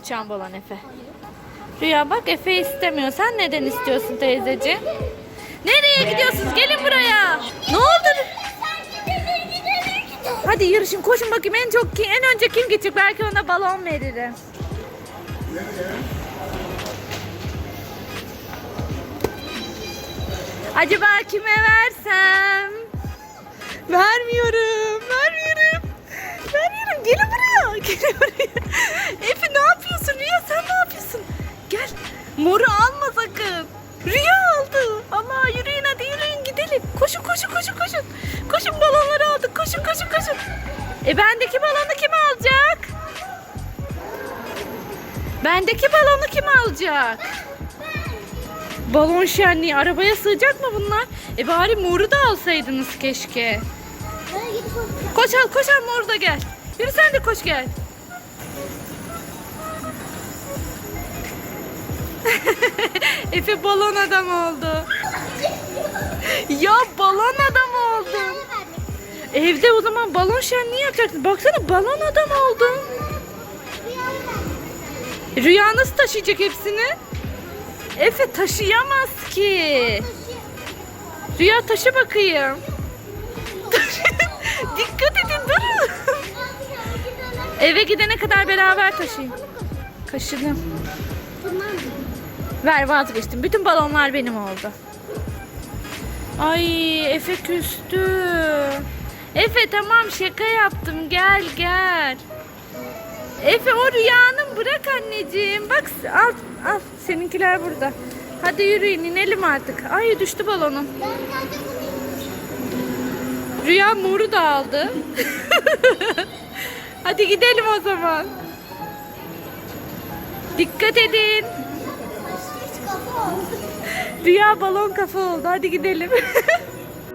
uçan balon Efe. Rüya bak Efe istemiyor. Sen neden istiyorsun teyzeciğim? Nereye gidiyorsunuz? Gelin buraya. Ne oldu? Hadi yarışın koşun bakayım en çok kim, en önce kim gidecek? Belki ona balon veririm. Acaba kime versem? Vermiyorum, vermiyorum. Vermiyorum. Gelin buraya. Gelin buraya. Moru alma sakın. Rüya aldı. Ama yürüyün hadi yürüyün gidelim. Koşun koşun koşun koşun. Koşun balonları aldık. Koşun koşun koşun. E bendeki balonu kim alacak? Bendeki balonu kim alacak? Balon şenliği arabaya sığacak mı bunlar? E bari moru da alsaydınız keşke. Koş al koş al moru da gel. Yürü sen de koş gel. Efe balon adam oldu. ya balon adam oldun. Evde o zaman balon şenliği yapacaksın. Baksana balon adam oldun. Rüya nasıl taşıyacak hepsini? Efe taşıyamaz ki. Rüya taşı bakayım. Dikkat edin durun. Eve gidene kadar beraber taşıyın. Kaşıdım. Ver vazgeçtim. Bütün balonlar benim oldu. Ay Efe küstü. Efe tamam şaka yaptım. Gel gel. Efe o rüyanın bırak anneciğim. Bak al al seninkiler burada. Hadi yürüyün inelim artık. Ay düştü balonum. Rüya moru da aldı. Hadi gidelim o zaman. Dikkat edin. Rüya balon kafa oldu. Hadi gidelim.